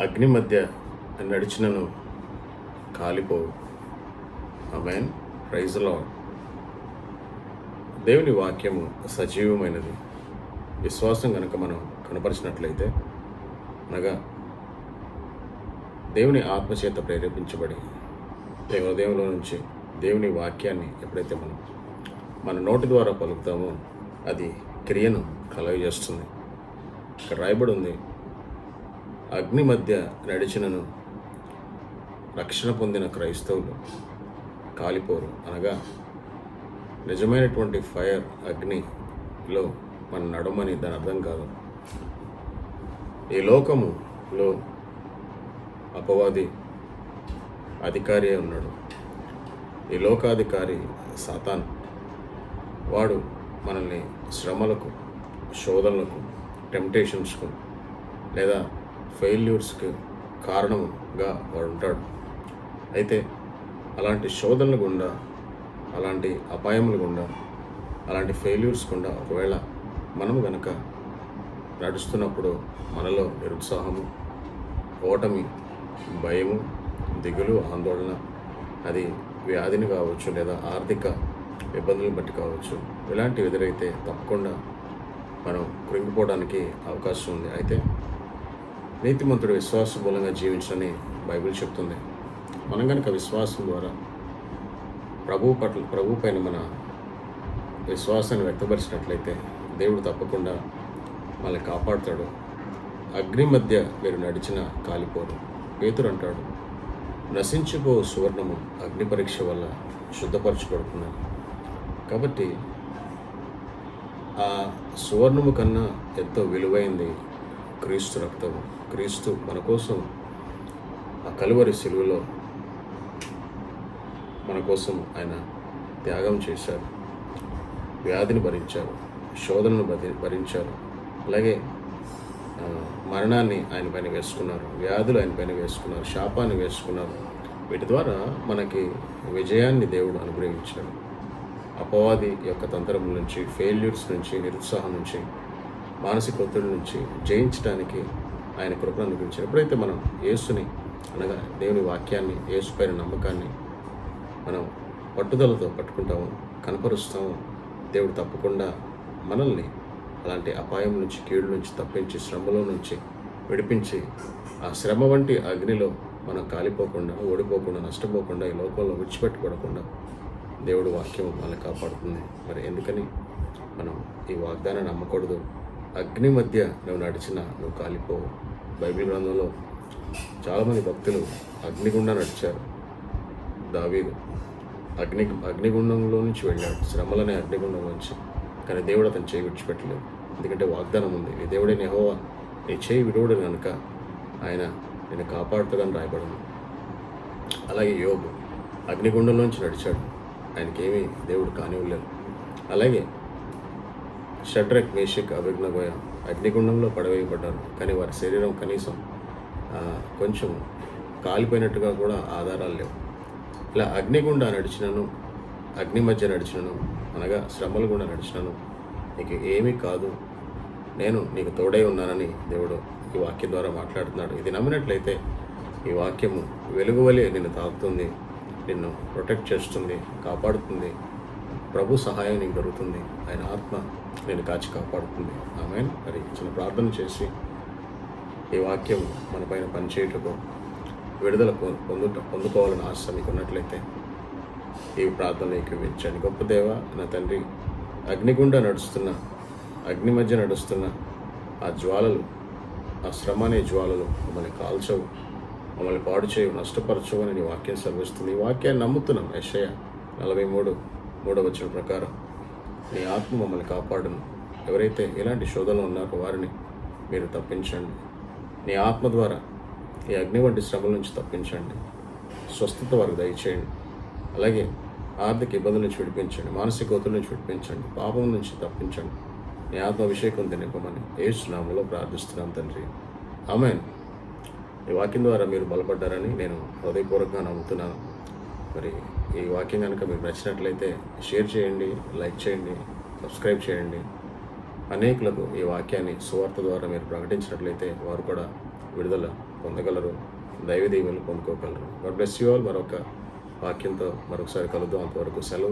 అగ్ని మధ్య నడిచినను కాలిపోవు. అమెన్ ప్రైజ్లో దేవుని వాక్యము సజీవమైనది. విశ్వాసం కనుక మనం కనపరిచినట్లయితే అనగా దేవుని ఆత్మచేత ప్రేరేపించబడి దేవదేవులో నుంచి దేవుని వాక్యాన్ని ఎప్పుడైతే మనం మన నోటి ద్వారా పలుకుతామో అది క్రియను కలగజేస్తుంది. ఇక్కడ రాయబడి ఉంది అగ్ని మధ్య నడిచినను రక్షణ పొందిన క్రైస్తవులు కాలిపోరు. అనగా నిజమైనటువంటి ఫైర్ అగ్నిలో మన నడమని దాని అర్థం కాదు. ఈ లోకములో అపవాది అధికారి ఉన్నాడు. ఈ లోకాధికారి సాతాన్. వాడు మనల్ని శ్రమలకు శోధనలకు టెంప్టేషన్స్కు లేదా ఫెయిల్యూర్స్కి కారణంగా వాడు ఉంటాడు. అయితే అలాంటి శోధనలు గుండా అలాంటి అపాయములు గుండా అలాంటి ఫెయిల్యూర్స్ గుండా ఒకవేళ మనం గనక నడుస్తున్నప్పుడు మనలో నిరుత్సాహము ఓటమి భయము దిగులు ఆందోళన అది వ్యాధిని కావచ్చు లేదా ఆర్థిక ఇబ్బందులను బట్టి కావచ్చు ఇలాంటివి ఎదురైతే తప్పకుండా మనం కృంగిపోవడానికి అవకాశం ఉంది. అయితే నీతిమంతుడు విశ్వాస మూలంగా జీవించని బైబిల్ చెప్తుంది. మనం కనుక విశ్వాసం ద్వారా ప్రభు పట్ల ప్రభు పైన మన విశ్వాసాన్ని వ్యక్తపరిచినట్లయితే దేవుడు తప్పకుండా మనల్ని కాపాడుతాడు. అగ్ని మధ్య మీరు నడిచిన కాలిపోరు. పేతురు అంటాడు నశించిపో సువర్ణము అగ్ని పరీక్ష వల్ల శుద్ధపరచబడుతున్నాను కాబట్టి ఆ సువర్ణము కన్నా ఎంతో విలువైంది క్రీస్తు రక్తము. క్రీస్తు మన కోసం ఆ కలువరి సెలువులో మన కోసం ఆయన త్యాగం చేశారు. వ్యాధిని భరించారు. శోధనను భరించారు. అలాగే మరణాన్ని ఆయన పైన వేసుకున్నారు. వ్యాధులు ఆయన పైన వేసుకున్నారు. శాపాన్ని వేసుకున్నారు. వీటి ద్వారా మనకి విజయాన్ని దేవుడు అనుగ్రహించాడు. అపవాది యొక్క తంత్రం నుంచి ఫెయిల్యూర్స్ నుంచి నిరుత్సాహం నుంచి మానసిక ఒత్తిడి నుంచి జయించడానికి ఆయన కృపను అనుగ్రహించారు. ఎప్పుడైతే మనం యేసుని అనగా దేవుని వాక్యాన్ని యేసు పైన నమ్మకాన్ని మనం పట్టుదలతో పట్టుకుంటాము కనపరుస్తాము దేవుడు తప్పకుండా మనల్ని అలాంటి అపాయం నుంచి కీడు నుంచి తప్పించి శ్రమలో నుంచి విడిపించి ఆ శ్రమ వంటి అగ్నిలో మనం కాలిపోకుండా ఓడిపోకుండా నష్టపోకుండా ఈ లోకంలో విడిచిపెట్టుకోకుండా దేవుడు వాక్యం మనల్ని కాపాడుతుంది. మరి ఎందుకని? మనం ఈ వాగ్దానాన్ని నమ్మకూడదు. అగ్ని మధ్య నువ్వు నడిచిన నువ్వు కాలిపోవు. బైబిల్ గ్రంథంలో చాలామంది భక్తులు అగ్నిగుండా నడిచారు. దావీదు అగ్ని అగ్నిగుండంలో నుంచి వెళ్ళాడు. శ్రమలనే అగ్నిగుండం నుంచి. కానీ దేవుడు అతను చేయి విడిచిపెట్టలేదు. ఎందుకంటే వాగ్దానం ఉంది నీ దేవుడే నెహోవా నీ చేయి విడవడు కనుక ఆయన నేను కాపాడుతాడని రాయబడింది. అలాగే యోగు అగ్నిగుండంలోంచి నడిచాడు. ఆయనకేమీ దేవుడు కానివ్వలేదు. అలాగే షడ్రక్ మేషిక్ అభిజ్ఞగోయ అగ్నిగుండంలో పడవేయబడ్డారు. కానీ వారి శరీరం కనీసం కొంచెం కాలిపోయినట్టుగా కూడా ఆధారాలు లేవు. ఇలా అగ్నిగుండా నడిచినను అగ్ని మధ్య నడిచినను అనగా శ్రమలు గుండా నడిచినను నీకు ఏమీ కాదు. నేను నీకు తోడై ఉన్నానని దేవుడు ఈ వాక్యం ద్వారా మాట్లాడుతున్నాడు. ఇది నమ్మినట్లయితే ఈ వాక్యము వెలుగువలే నిన్ను తాకుతుంది నిన్ను ప్రొటెక్ట్ చేస్తుంది కాపాడుతుంది ప్రభు సహాయం నీకు దొరుకుతుంది. ఆయన ఆత్మ నేను కాచి కాపాడుతుంది. ఆమె మరి చిన్న ప్రార్థన చేసి ఈ వాక్యం మన పైన పనిచేయటకు విడుదల పొ- పొందుట పొందుకోవాలని ఆశ మీకు ఉన్నట్లయితే ఈ ప్రార్థన ఏకీవించండి గొప్ప దేవ నా తండ్రి అగ్నిగుండా నడుస్తున్న అగ్ని మధ్య నడుస్తున్న ఆ జ్వాలలు ఆ శ్రమ అనే జ్వాలలు మమ్మల్ని కాల్చవు మమ్మల్ని పాడు చేయవు నష్టపరచవు అని నీ వాక్యం సర్విస్తుంది ఈ వాక్యాన్ని నమ్ముతున్నాం. యశయ నలభై మూడు మూడవ వచ్చిన ప్రకారం. నీ ఆత్మ మమ్మల్ని కాపాడును. ఎవరైతే ఇలాంటి శోధనలు ఉన్నారో వారిని మీరు తప్పించండి. నీ ఆత్మ ద్వారా ఈ అగ్ని వంటి శ్రమల నుంచి తప్పించండి. స్వస్థత వారికి దయచేయండి. అలాగే ఆర్థిక ఇబ్బందుల నుంచి విడిపించండి. మానసిక ఒత్తిడి నుంచి విడిపించండి. పాపం నుంచి తప్పించండి. నీ ఆత్మ అభిషేకం తినిపమని ఏసునామంలో ప్రార్థిస్తున్నాం తండ్రి. ఆమెన్. ఈ వాక్యం ద్వారా మీరు బలపడ్డారని నేను హృదయపూర్వకంగా నమ్ముతున్నాను. మరి ఈ వాక్యం కనుక మీకు నచ్చినట్లయితే షేర్ చేయండి లైక్ చేయండి సబ్స్క్రైబ్ చేయండి. అనేకులకు ఈ వాక్యాన్ని సువార్త ద్వారా మీరు ప్రకటించినట్లయితే వారు కూడా విడుదల పొందగలరు దైవ దీవెనలు పొందుకోగలరు. గాడ్ బ్లెస్ యూ ఆల్ మరొక వాక్యంతో మరొకసారి కలుద్దాం. అంతవరకు సెలవు.